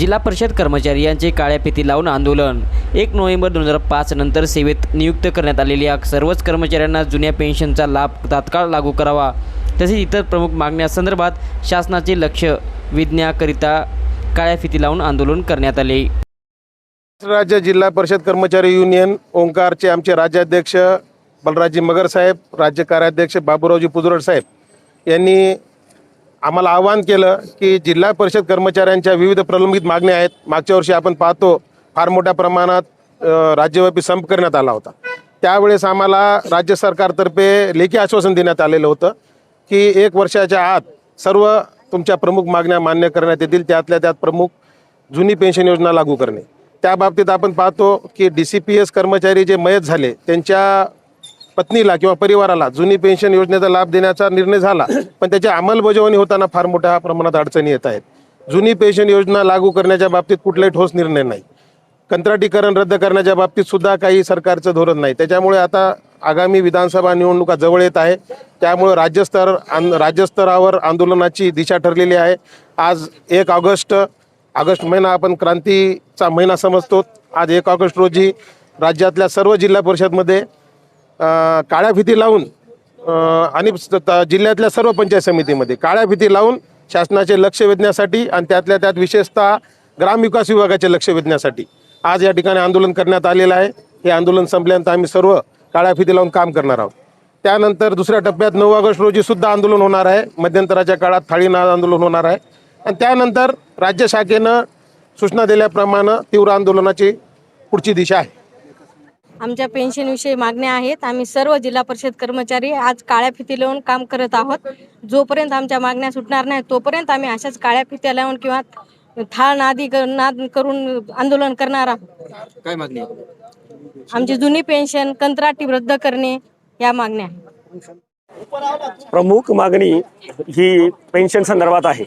जिल्हा परिषद कर्मचारी यांचे काळ्या फिती लावून आंदोलन. एक नोव्हेंबर दोन हजार पाच नंतर सेवेत नियुक्त करण्यात आलेल्या सर्वच कर्मचाऱ्यांना जुन्या पेन्शनचा लाभ तात्काळ लागू करावा. तसेच इतर प्रमुख मागण्यासंदर्भात शासनाचे लक्ष वेधण्याकरिता काळ्या फिती लावून आंदोलन करण्यात आले. राज्य जिल्हा परिषद कर्मचारी युनियन ओंकारचे आमचे राज्याध्यक्ष बलराजी मगर साहेब राज्य कार्याध्यक्ष बाबूरावजी पुजरड साहेब यांनी आम्हाला आवाहन केलं की जिल्हा परिषद कर्मचाऱ्यांच्या विविध प्रलंबित मागण्या आहेत. मागच्या वर्षी आपण पाहतो फार मोठ्या प्रमाणात राज्यव्यापी संप करण्यात आला होता. त्यावेळेस आम्हाला राज्य सरकारतर्फे लेखी आश्वासन देण्यात आलेलं होतं की एक वर्षाच्या आत सर्व तुमच्या प्रमुख मागण्या मान्य करण्यात येतील. त्यातल्या त्यात प्रमुख जुनी पेन्शन योजना लागू करणे. त्या बाबतीत आपण पाहतो की डी सी पी एस कर्मचारी जे मयत झाले त्यांच्या पत्नीला किंवा परिवाराला जुनी पेन्शन योजनेचा लाभ देण्याचा निर्णय झाला पण त्याची अंमलबजावणी होताना फार मोठ्या प्रमाणात अडचणी येत आहेत. जुनी पेन्शन योजना लागू करण्याच्या बाबतीत कुठलाही ठोस निर्णय नाही. कंत्राटीकरण रद्द करण्याच्या बाबतीत सुद्धा काही सरकारचं धोरण नाही. त्याच्यामुळे आता आगामी विधानसभा निवडणुका जवळ येत आहे. त्यामुळे राज्यस्तर आन राज्यस्तरावर आंदोलनाची दिशा ठरलेली आहे. आज एक ऑगस्ट ऑगस्ट महिना आपण क्रांतीचा महिना समजतो. आज एक ऑगस्ट रोजी राज्यातल्या सर्व जिल्हा परिषदमध्ये काळ्या फिती लावून आणि जिल्ह्यातल्या सर्व पंचायत समितीमध्ये काळ्या फिती लावून शासनाचे लक्ष वेधण्यासाठी आणि त्यातल्या त्यात विशेषतः ग्रामविकास विभागाचे लक्ष वेधण्यासाठी आज या ठिकाणी आंदोलन करण्यात आलेलं आहे. हे आंदोलन संपल्यानंतर आम्ही सर्व काळ्या फिती लावून काम करणार आहोत. त्यानंतर दुसऱ्या टप्प्यात नऊ ऑगस्ट रोजी सुद्धा आंदोलन होणार आहे. मध्यंतराच्या काळात थाळीनाद आंदोलन होणार आहे. आणि त्यानंतर राज्य शाखेनं सूचना दिल्याप्रमाणे तीव्र आंदोलनाची पुढची दिशा आहे. आमच्या पेन्शनविषयी मागण्या आहेत. आम्ही सर्व जिल्हा परिषद कर्मचारी आज काळ्या फिती लावून काम करत आहोत. जोपर्यंत आमच्या मागण्या सुटणार नाही तोपर्यंत आम्ही अशाच काळ्या फित्या लावून किंवा थाळ नादी क- नाद करून आंदोलन करणार आहोत. काय मागणी? आमची जुनी पेन्शन कंत्राटी रद्द करणे या मागण्या आहेत. प्रमुख मागणी ही पेन्शन संदर्भात आहे.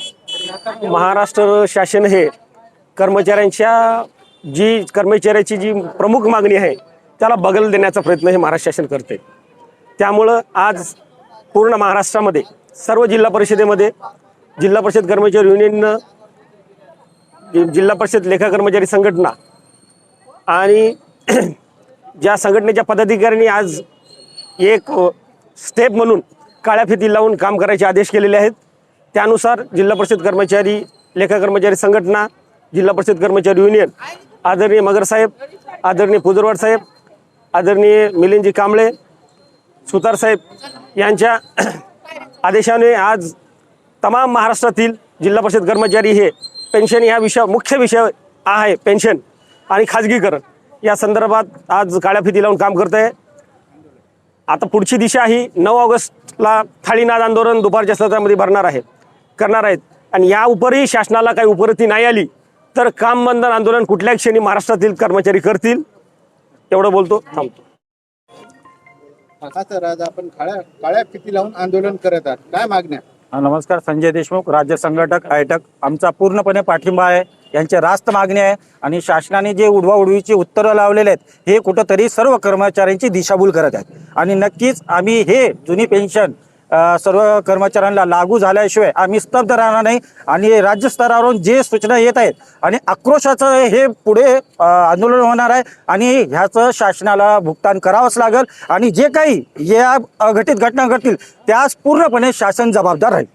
महाराष्ट्र शासन हे कर्मचाऱ्यांच्या जी कर्मचाऱ्याची जी प्रमुख मागणी आहे त्याला बगल देण्याचा प्रयत्न हे महाराष्ट्र शासन करते त्यामुळं आज पूर्ण महाराष्ट्रामध्ये सर्व जिल्हा परिषदेमध्ये जिल्हा परिषद कर्मचारी युनियननं जिल्हा परिषद लेखा कर्मचारी संघटना आणि ज्या संघटनेच्या पदाधिकाऱ्यांनी आज एक स्टेप म्हणून काळ्या फिती लावून काम करायचे आदेश केलेले आहेत. त्यानुसार जिल्हा परिषद कर्मचारी लेखा कर्मचारी संघटना जिल्हा परिषद कर्मचारी युनियन आदरणीय मगर साहेब आदरणीय पुजरवाड साहेब आदरणीय मिलिंदजी कांबळे सुतार साहेब यांच्या आदेशाने आज तमाम महाराष्ट्रातील जिल्हा परिषद कर्मचारी हे पेन्शन ह्या विषय मुख्य विषय आहे पेन्शन आणि खाजगीकरण. या संदर्भात आज काळ्या फिती लावून काम करत आहे. आता पुढची दिशा ही नऊ ऑगस्टला थाळीनाद आंदोलन दुपारच्या सत्रामध्ये भरणार आहे करणार आहेत. आणि या उपरही शासनाला काही उपरती नाही आली तर काम बंधन आंदोलन कुठल्या क्षणी महाराष्ट्रातील कर्मचारी करतील. एवढं बोलतो थांबतो. सर आज आपण काळ्या काळ्या फिती लावून आंदोलन करत आहात. काय मागण्या? हा, नमस्कार संजय देशमुख राज्य संघटक आयटक. आमचा पूर्णपणे पाठिंबा आहे यांचे रास्त मागणी आहे आणि शासनाने जे उडवाउडवीची उत्तरं लावलेले आहेत हे कुठंतरी सर्व कर्मचाऱ्यांची दिशाभूल करत आहेत. आणि नक्कीच आम्ही हे जुनी पेन्शन सर्व कर्मचाऱ्यांना लागू झाल्याशिवाय आम्ही स्तब्ध राहणार नाही. आणि राज्यस्तरावरून जे सूचना येत आहेत आणि आक्रोशाचं हे पुढे आंदोलन होणार आहे आणि ह्याचं शासनाला भुगतान करावंच लागेल. आणि जे काही या अघटित घटना घडतील त्यास पूर्णपणे शासन जबाबदार राहील.